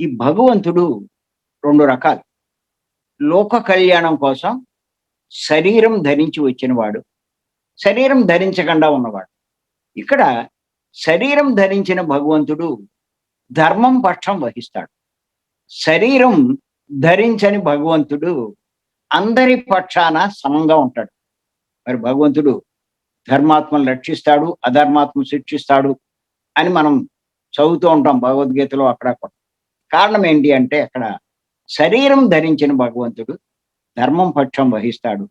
ఈ భగవంతుడు రెండు రకాలు. లోక కళ్యాణం కోసం శరీరం ధరించి వచ్చినవాడు శరీరం ధరించకుండా ఉన్నవాడు. ఇక్కడ శరీరం ధరించిన భగవంతుడు ధర్మం పక్షం వహిస్తాడు. శరీరం ధరించని భగవంతుడు అందరి పక్షాన సమంగా ఉంటాడు. మరి భగవంతుడు ధర్మాత్మను రక్షిస్తాడు అధర్మాత్మ శిక్షిస్తాడు అని మనం చదువుతూ ఉంటాం భగవద్గీతలో అక్కడ కారణం ఏంటి అంటే అక్కడ శరీరం ధరించిన భగవంతుడు ధర్మం పక్షం వహిస్తాడు.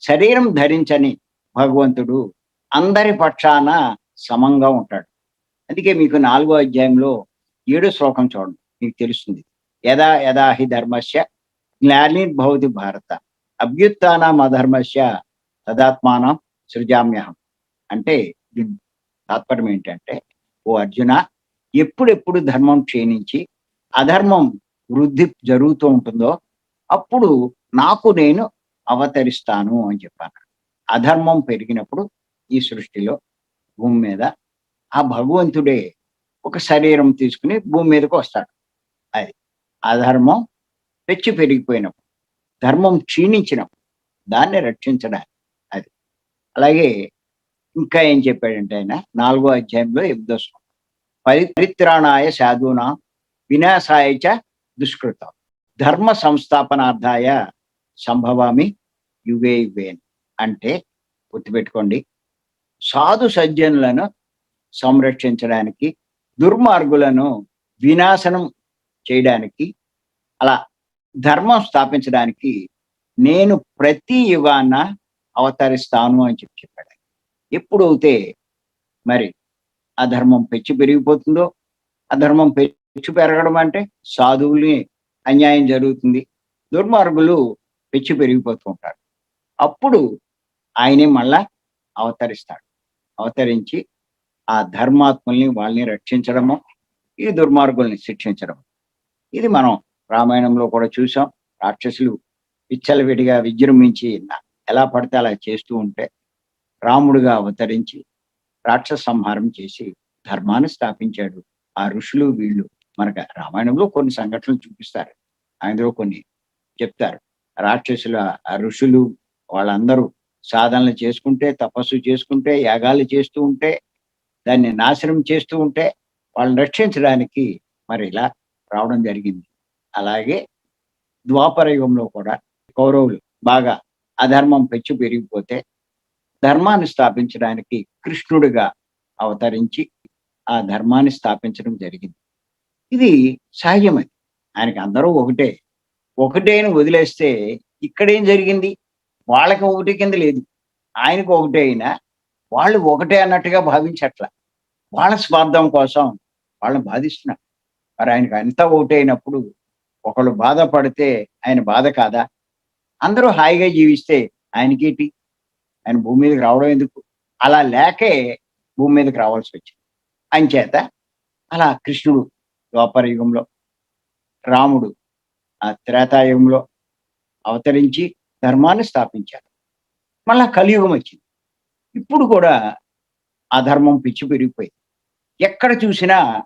శరీరం ధరించని భగవంతుడు అందరి పక్షాన సమంగా ఉంటాడు. అందుకే మీకు నాలుగో అధ్యాయంలో ఏడో శ్లోకం చూడండి మీకు తెలుస్తుంది. యదా యదా హి ధర్మస్య జ్ఞానిర్భవతి భారత. అభ్యుత్నం అధర్మస్య తదాత్మానం సృజామ్యహం. అంటే తాత్పర్యం ఏంటంటే ఓ అర్జున ఎప్పుడెప్పుడు ధర్మం క్షీణించి అధర్మం వృద్ధి జరుగుతూ ఉంటుందో అప్పుడు నాకు నేను అవతరిస్తాను అని చెప్పాను. అధర్మం పెరిగినప్పుడు ఈ సృష్టిలో భూమి మీద ఆ భగవంతుడే ఒక శరీరం తీసుకుని భూమి మీదకి వస్తాడు. అది అధర్మం పెచ్చి పెరిగిపోయినప్పుడు ధర్మం క్షీణించినప్పుడు దాన్ని రక్షించడానికి అది. అలాగే ఇంకా ఏం చెప్పాడంటే ఆయన నాలుగో అధ్యాయంలో ఎనిమిదో పరి పరిత్రాణాయ సాధునా వినాశాయ చ దుష్కృతం. ధర్మ సంస్థాపనార్థాయ సంభవామి యుగే యుగేన్ అంటే గుర్తుపెట్టుకోండి సాధు సజ్జనులను సంరక్షించడానికి దుర్మార్గులను వినాశనం చేయడానికి అలా ధర్మం స్థాపించడానికి నేను ప్రతి యుగాన్న అవతరిస్తాను అని చెప్పి చెప్పాడు. ఎప్పుడైతే మరి అధర్మం పెంచి పెరిగిపోతుందో అధర్మం పిచ్చి పెరగడం అంటే సాధువుల్ని అన్యాయం జరుగుతుంది. దుర్మార్గులు పిచ్చి పెరిగిపోతూ ఉంటారు. అప్పుడు ఆయనే మళ్ళా అవతరిస్తాడు. అవతరించి ఆ ధర్మాత్మల్ని వాళ్ళని రక్షించడము ఈ దుర్మార్గుల్ని శిక్షించడం ఇది మనం రామాయణంలో కూడా చూసాం. రాక్షసులు విచ్చలవిడిగా విజృంభించి ఎలా పడితే అలా చేస్తూ ఉంటే రాముడుగా అవతరించి రాక్షస సంహారం చేసి ధర్మాన్ని స్థాపించాడు. ఆ ఋషులు వీళ్ళు మనకు రామాయణంలో కొన్ని సంఘటనలు చూపిస్తారు. అందులో కొన్ని చెప్తారు. రాక్షసుల ఋషులు వాళ్ళందరూ సాధనలు చేసుకుంటే తపస్సు చేసుకుంటే యాగాలు చేస్తూ ఉంటే దాన్ని నాశనం చేస్తూ ఉంటే వాళ్ళని రక్షించడానికి మరి ఇలా రావడం జరిగింది. అలాగే ద్వాపర యుగంలో కూడా కౌరవులు బాగా అధర్మం పెంచి పెరిగిపోతే ధర్మాన్ని స్థాపించడానికి కృష్ణుడిగా అవతరించి ఆ ధర్మాన్ని స్థాపించడం జరిగింది. ఇది సహజమది ఆయనకి అందరూ ఒకటే. ఒకటే అని వదిలేస్తే ఇక్కడేం జరిగింది? వాళ్ళకి ఒకటి కింద లేదు. ఆయనకు ఒకటే అయినా వాళ్ళు ఒకటే అన్నట్టుగా భావించట్ల. వాళ్ళ స్వార్థం కోసం వాళ్ళని బాధిస్తున్నారు. మరి ఆయనకు అంతా ఒకటే అయినప్పుడు ఒకళ్ళు బాధపడితే ఆయన బాధ కాదా? అందరూ హాయిగా జీవిస్తే ఆయనకేటి ఆయన భూమి మీదకి రావడం ఎందుకు? అలా లేకే భూమి మీదకి రావాల్సి వచ్చింది. అంచేత అలా కృష్ణుడు ద్వాపర యుగంలో రాముడు ఆ త్రేతాయుగంలో అవతరించి ధర్మాన్ని స్థాపించారు మళ్ళా కలియుగం వచ్చింది. ఇప్పుడు కూడా అధర్మం పిచ్చి పెరిగిపోయింది. ఎక్కడ చూసినా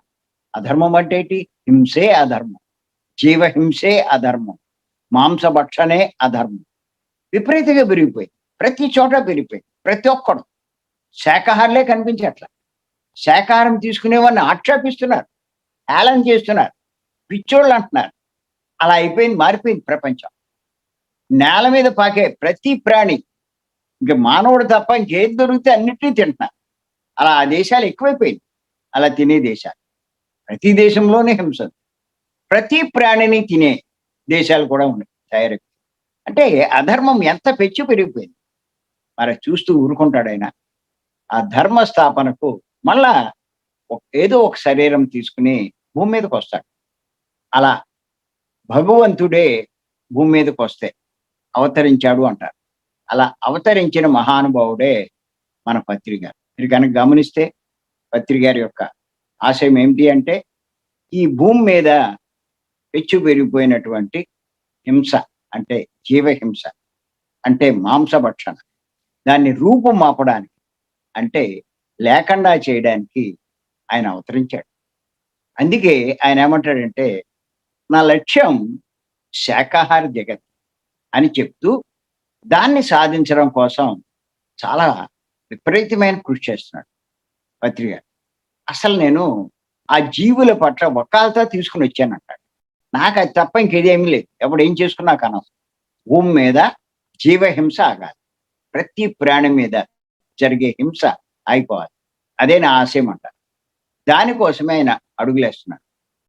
అధర్మం అంటే ఏంటి? హింసే అధర్మం. జీవహింసే అధర్మం. మాంసభక్షణే అధర్మం. విపరీతంగా పెరిగిపోయింది. ప్రతి చోట పెరిగిపోయింది. ప్రతి ఒక్కడు. శాకాహారులే కనిపించట్ల. శాకాహారం తీసుకునేవాడిని ఆక్షేపిస్తున్నారు. హేళన చేస్తున్నారు. పిచ్చోళ్ళు అంటున్నారు. అలా అయిపోయింది మారిపోయింది ప్రపంచం. నేల మీద పాకే ప్రతి ప్రాణి ఇంక మానవుడు తప్ప ఇంకేది దొరికితే అన్నిటినీ తింటున్నారు. అలా ఆ దేశాలు ఎక్కువైపోయింది. అలా తినే దేశాలు. ప్రతి దేశంలోనే హింస ప్రతి ప్రాణిని తినే దేశాలు కూడా ఉన్నాయి తయారైపోయి అంటే అధర్మం ఎంత పెచ్చు పెరిగిపోయింది. మరి చూస్తూ ఊరుకుంటాడైనా ఆ ధర్మ స్థాపనకు మళ్ళా ఏదో ఒక శరీరం తీసుకుని భూమి మీదకి వస్తాడు. అలా భగవంతుడే భూమి మీదకి వస్తే అవతరించాడు అంటారు. అలా అవతరించిన మహానుభావుడే మన పత్రిక మీరు కనుక గమనిస్తే పత్రికారి యొక్క ఆశయం ఏమిటి అంటే ఈ భూమి మీద పెచ్చు పెరిగిపోయినటువంటి హింస అంటే జీవహింస అంటే మాంసభక్షణ. దాన్ని రూపం మాపడానికి అంటే లేకుండా చేయడానికి ఆయన అవతరించాడు. అందుకే ఆయన ఏమంటాడంటే నా లక్ష్యం శాకాహార జగత్ అని చెప్తూ దాన్ని సాధించడం కోసం చాలా విపరీతమైన కృషి చేస్తున్నాడు పత్రిక అసలు నేను ఆ జీవుల పట్ల ఒకాలతో తీసుకుని వచ్చానంటాడు. నాకు అది తప్ప ఇంకేదేమీ లేదు. ఎప్పుడు ఏం చేసుకున్నా అనవసరం భూమి మీద జీవహింస ఆగాలి. ప్రతి ప్రాణి మీద జరిగే హింస అయిపోవాలి అదే నా ఆశయం అంటారు. దానికోసమే ఆయన అడుగులేస్తున్నాడు.